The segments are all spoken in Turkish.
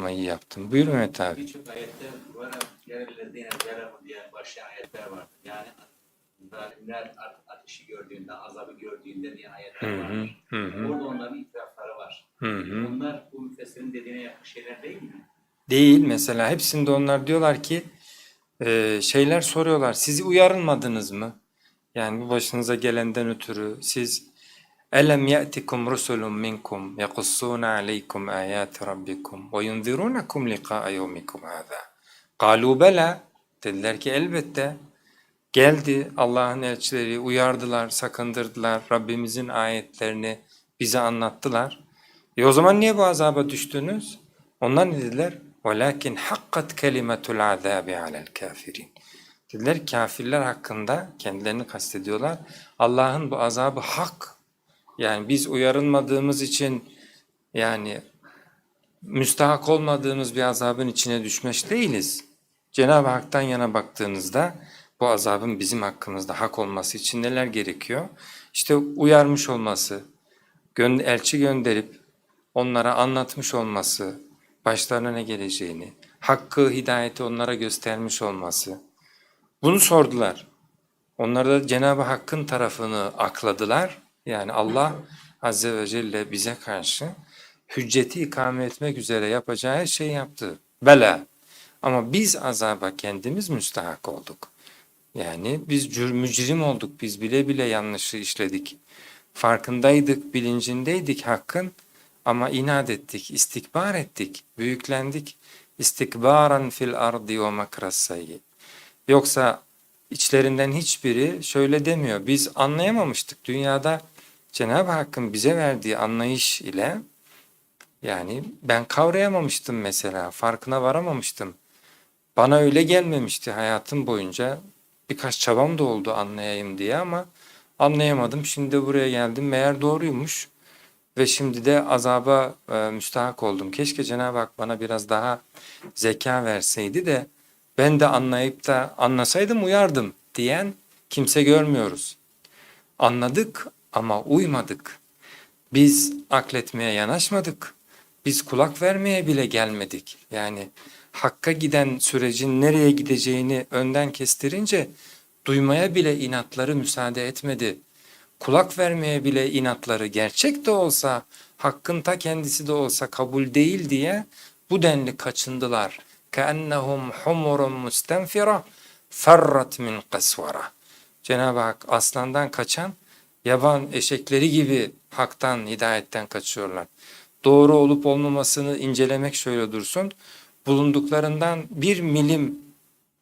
Ama iyi yaptın. Buyur Mehmet abi. Birçok ayette var yerellezine zalemu diye başlayan ayetler var. Yani zalimler ateşi gördüğünde, azabı gördüğünde diye ayetler var. hı hı. Orada onların itirafları var. Hı hı. Bunlar bu müfessirin dediğine yakın şeyler değil mi? Değil mesela hepsinde onlar diyorlar ki e, şeyler soruyorlar. Sizi uyarılmadınız mı? Yani bu başınıza gelenden ötürü siz Elem ye'tikum rusulun minkum yakussuna aleykum ayati rabbikum ve yunzirunakum liqa'a yevmikum hâzâ. Kalu bela dediler ki elbette geldi Allah'ın elçileri uyardılar, sakındırdılar, Rabbimizin ayetlerini bize anlattılar. E o zaman niye bu azaba düştünüz? Onlar ne dediler? وَلَكِنْ حَقَّتْ كَلِمَةُ الْعَذَابِ عَلَى الْكَافِرِينَ Dediler ki kafirler hakkında kendilerini kastediyorlar. Allah'ın bu azabı hak. yani biz uyarılmadığımız için yani müstahak olmadığımız bir azabın içine düşmüş değiliz. Cenab-ı Hak'tan yana baktığınızda bu azabın bizim hakkımızda hak olması için neler gerekiyor? İşte uyarmış olması, elçi gönderip onlara anlatmış olması, başlarına ne geleceğini, hakkı, hidayeti onlara göstermiş olması. Bunu sordular. Onlar da Cenab-ı Hakk'ın tarafını akladılar. Yani Allah Azze ve Celle bize karşı hücceti ikame etmek üzere yapacağı her şeyi yaptı. Bela. Ama biz azaba kendimiz müstahak olduk. Yani biz mücrim olduk. Biz bile bile yanlışı işledik. Farkındaydık, bilincindeydik hakkın ama inat ettik, istikbar ettik, büyüklendik. İstikbaran fil ardi ve makras sayyi. Yoksa içlerinden hiçbiri şöyle demiyor. Biz anlayamamıştık dünyada Cenab-ı Hakk'ın bize verdiği anlayış ile yani ben kavrayamamıştım mesela, farkına varamamıştım. Bana öyle gelmemişti hayatım boyunca. Birkaç çabam da oldu anlayayım diye ama anlayamadım. Şimdi buraya geldim. Meğer doğruymuş. Ve şimdi de azaba e, müstahak oldum. Keşke Cenab-ı Hak bana biraz daha zeka verseydi de ben de anlayıp da anlasaydım uyardım diyen kimse görmüyoruz. Anladık ama uymadık. Biz akletmeye yanaşmadık. Biz kulak vermeye bile gelmedik. Yani hakka giden sürecin nereye gideceğini önden kestirince duymaya bile inatları müsaade etmedi. Kulak vermeye bile inatları gerçek de olsa, hakkın ta kendisi de olsa kabul değil diye bu denli kaçındılar. كَأَنَّهُمْ حُمُرٌ مُسْتَنْفِرَةٌ فَرَّتْ مِنْ قَسْوَرَةٍ Cenab-ı Hak aslandan kaçan yaban eşekleri gibi haktan, hidayetten kaçıyorlar. Doğru olup olmamasını incelemek şöyle dursun. Bulunduklarından bir milim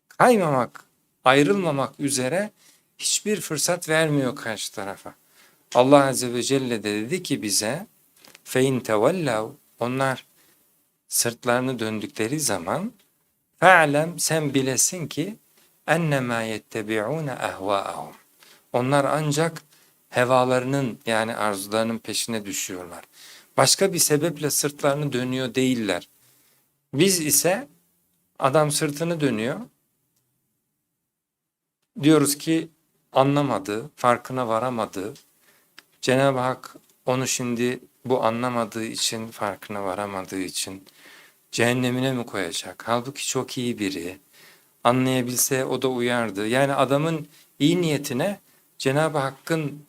kaymamak, ayrılmamak üzere hiçbir fırsat vermiyor karşı tarafa. Allah Azze ve Celle de dedi ki bize fein tevellav onlar sırtlarını döndükleri zaman fe'lem sen bilesin ki ennemâ yettebi'ûne ehvâehum. Onlar ancak hevalarının yani arzularının peşine düşüyorlar. Başka bir sebeple sırtlarını dönüyor değiller. Biz ise adam sırtını dönüyor. Diyoruz ki anlamadı, farkına varamadı. Cenab-ı Hak onu şimdi bu anlamadığı için, farkına varamadığı için cehennemine mi koyacak? Halbuki çok iyi biri. Anlayabilse o da uyardı. Yani adamın iyi niyetine Cenab-ı Hakk'ın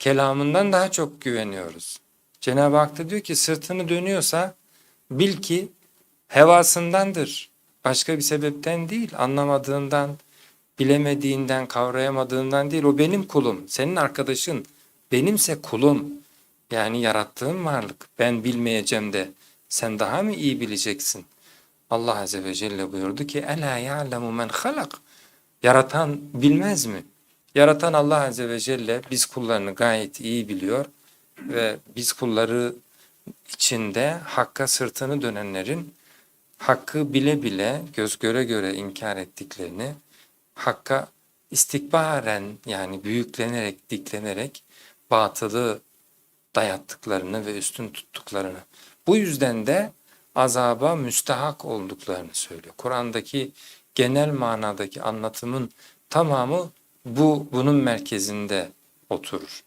kelamından daha çok güveniyoruz. Cenab-ı Hak da diyor ki sırtını dönüyorsa bil ki hevasındandır. Başka bir sebepten değil, anlamadığından, bilemediğinden, kavrayamadığından değil. O benim kulum, senin arkadaşın, benimse kulum. Yani yarattığım varlık. Ben bilmeyeceğim de sen daha mı iyi bileceksin? Allah Azze ve Celle buyurdu ki Ela ya'lemu men halak. Yaratan bilmez mi? Yaratan Allah Azze ve Celle biz kullarını gayet iyi biliyor ve biz kulları içinde hakka sırtını dönenlerin hakkı bile bile göz göre göre inkar ettiklerini hakka istikbaren yani büyüklenerek diklenerek batılı dayattıklarını ve üstün tuttuklarını. Bu yüzden de azaba müstahak olduklarını söylüyor. Kur'an'daki genel manadaki anlatımın tamamı bu bunun merkezinde oturur.